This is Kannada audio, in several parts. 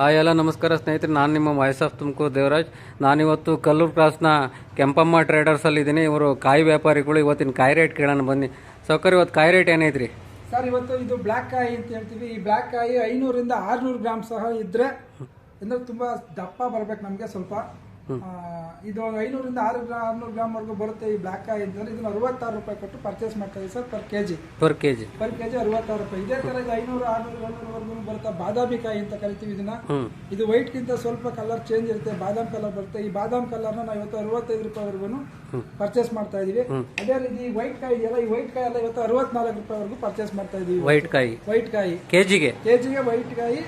ಹಾಯ್ ಎಲ್ಲ ನಮಸ್ಕಾರ ಸ್ನೇಹಿತರೆ. ನಾನು ನಿಮ್ಮ ವಾಯ್ಸ್ ಆಫ್ ತುಮಕೂರು ದೇವರಾಜ್. ನಾನಿವತ್ತು ಕಲ್ಲೂರು ಕ್ರಾಸ್ನ ಕೆಂಪಮ್ಮ ಟ್ರೇಡರ್ಸಲ್ಲಿ ಇದ್ದೀನಿ ಇವರು ಕಾಯಿ ವ್ಯಾಪಾರಿಗಳು. ಇವತ್ತಿನ ಕಾಯಿ ರೇಟ್ ಕೇಳೋಣ ಬನ್ನಿ. ಸೌಕರ್ಯ ಇವತ್ತು ಕಾಯಿ ರೇಟ್ ಏನೈತ್ರಿ? ಸರ್ ಇವತ್ತು ಇದು ಬ್ಲ್ಯಾಕ್ ಕಾಯಿ ಅಂತ ಹೇಳ್ತೀವಿ. ಈ ಬ್ಲ್ಯಾಕ್ ಕಾಯಿ ಐನೂರಿಂದ ಆರುನೂರು ಗ್ರಾಮ್ ಸಹ ಇದ್ದರೆ ಅಂದ್ರೆ ತುಂಬ ದಪ್ಪ ಬರಬೇಕು ನಮಗೆ ಸ್ವಲ್ಪ. ಇದು ಐನೂರಿಂದ ಆರು ಗ್ರಾಮ್ ಆರ್ನೂರು ಗ್ರಾಮ್ ವರೆಗೂ ಬರುತ್ತೆ ಈ ಬ್ಲಾಕ್ ಕಾಯಿ ಇದನ್ನ ಅರವತ್ತಾರು ರೂಪಾಯಿ ಕೊಟ್ಟು ಪರ್ಚೇಸ್ ಮಾಡ್ತಾ sir per KG per K G per KG ಅರವತ್ತಾರು ರೂಪಾಯಿ. ಇದೇ ತರ ಇದು ಐನೂರು ಆರ್ನೂರು ಏಳ್ನೂರವರೆಗೂ ಬರುತ್ತೆ ಬಾದಾಮಿ ಕಾಯಿ ಅಂತ ಕರಿತೀವಿ ಇದನ್ನ. ಇದು ವೈಟ್ ಗಿಂತ ಸ್ವಲ್ಪ ಕಲರ್ ಚೇಂಜ್ ಇರುತ್ತೆ ಬಾದಾಮ್ ಕಲರ್ ಬರುತ್ತೆ. ಈ ಬಾದಾಮ್ ಕಲರ್ ನಾವು ಇವತ್ತು ಅರವತ್ತೈದು ರೂಪಾಯಿವರೆಗೂ ಪರ್ಚೇಸ್ ಮಾಡ್ತಾ ಇದೀವಿ. ಅದೇ ರೀತಿ ವೈಟ್ ಕಾಯಿ ಇದೆಯಲ್ಲ ಈ ವೈಟ್ ಕಾಯಿ ಎಲ್ಲ ಇವತ್ತು ಅರವತ್ನಾಲ್ಕು ರೂಪಾಯಿವರೆಗೂ ಪರ್ಚೇಸ್ ಮಾಡ್ತಾ ಇದೀವಿ ವೈಟ್ ಕಾಯಿ. ವೈಟ್ ಕಾಯಿ. ಕೆಜಿಗೆ ಕೆಜಿಗೆ ವೈಟ್ ಕಾಯಿ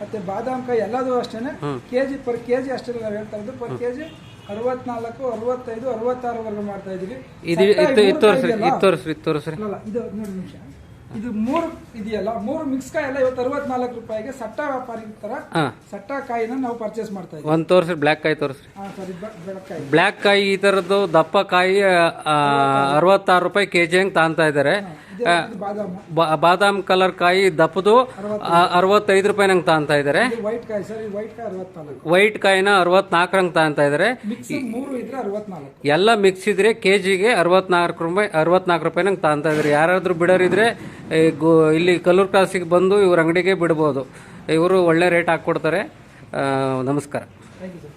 ಮತ್ತೆ ಬಾದಾಮ್ ಕಾಯಿ ಎಲ್ಲದೂ ಅಷ್ಟೇನೆ. ಕೆಜಿ ಪರ್ ಕೆಜಿ ಅಷ್ಟೇ ನಾವು ಹೇಳ್ತಾ ಇದ್ದು ಪರ್ ಕೆಜಿ ಅರವತ್ನಾಲ್ಕು ಅರವತ್ತೈದು ಅರವತ್ತಾರವರೆಗೂ ಮಾಡ್ತಾ ಇದೀವಿ ಇದು ಇತ್ತು ಇದು ತೋರಿಸ್ರಿ ಕಾಯಿ ಇದು ತೋರಿಸ್ರಿ ಇದು ತೋರಿಸ್ರಿ. ಅಲ್ಲಲ್ಲ, ಇದು ನೋಡಿ ನಿಮಿಷ. ಇದು ಮೂರು ಇದೆಯಲ್ಲ ಮೂರು ಮಿಕ್ಸ್ ಕಾಯಿ ಎಲ್ಲ ಇವತ್ತು ಅರವತ್ನಾಲ್ಕು ರೂಪಾಯಿಗೆ ಸಟ್ಟ ವ್ಯಾಪಾರಿ ತರ ಸಟ್ಟ ಕಾಯಿನ ನಾವು ಪರ್ಚೇಸ್ ಮಾಡ್ತಾ ಇದ್ದೀವಿ. ಒಂದು ತೋರಿಸ್ರಿ ಬ್ಲ್ಯಾಕ್ ಕಾಯಿ ತೋರಿಸ್ರಿ. ಹಾ ಸರಿ ಬೆಳಕಾಯಿ ಬ್ಲ್ಯಾಕ್ ಕಾಯಿ. ಈ ಥರದ್ದು ದಪ್ಪ ಕಾಯಿ ಅರವತ್ತಾರು. ರೂಪಾಯಿ ಕೆ ಜಿ ಹಂಗೆ ತಾಂತಾ ಇದ್ದಾರೆ ಇದು ಬಾದಾಮು. ಕಲರ್ ಕಾಯಿ ದಪ್ಪದು ಅರವತ್ತೈದು ರೂಪಾಯಿ ನಂಗೆ ತಾಂತ ಇದಾರೆ. ಇದು ವೈಟ್ ಕಾಯಿ ಸರ್ ಇದು ವೈಟ್ ಕಾಯಿ ಅರವತ್ನಾಲ್ಕು. ವೈಟ್ ಕಾಯಿನ ಅರವತ್ನಾಲ್ಕರಂಗೆ ತಾಂತಾ ಇದ್ರೆ. ಎಲ್ಲ ಮಿಕ್ಸ್ ಇದ್ರೆ ಕೆ ಜಿಗೆ ಅರವತ್ನಾಲ್ಕು ರೂಪಾಯಿ ಅರವತ್ನಾಲ್ಕು ರೂಪಾಯಿ ನಂಗೆ ತಾಂತ ಇದಾರೆ. ಯಾರಾದ್ರೂ ಬಿಡೋರಿದ್ರೆ ಇಲ್ಲಿ ಕಲ್ಲೂರು ಕ್ರಾಸಿಗೆ ಬಂದು ಇವ್ರ ಅಂಗಡಿಗೆ ಬಿಡ್ಬೋದು. ಇವರು ಒಳ್ಳೆ ರೇಟ್ ಹಾಕ್ಕೊಡ್ತಾರೆ. ನಮಸ್ಕಾರ. Thank you sir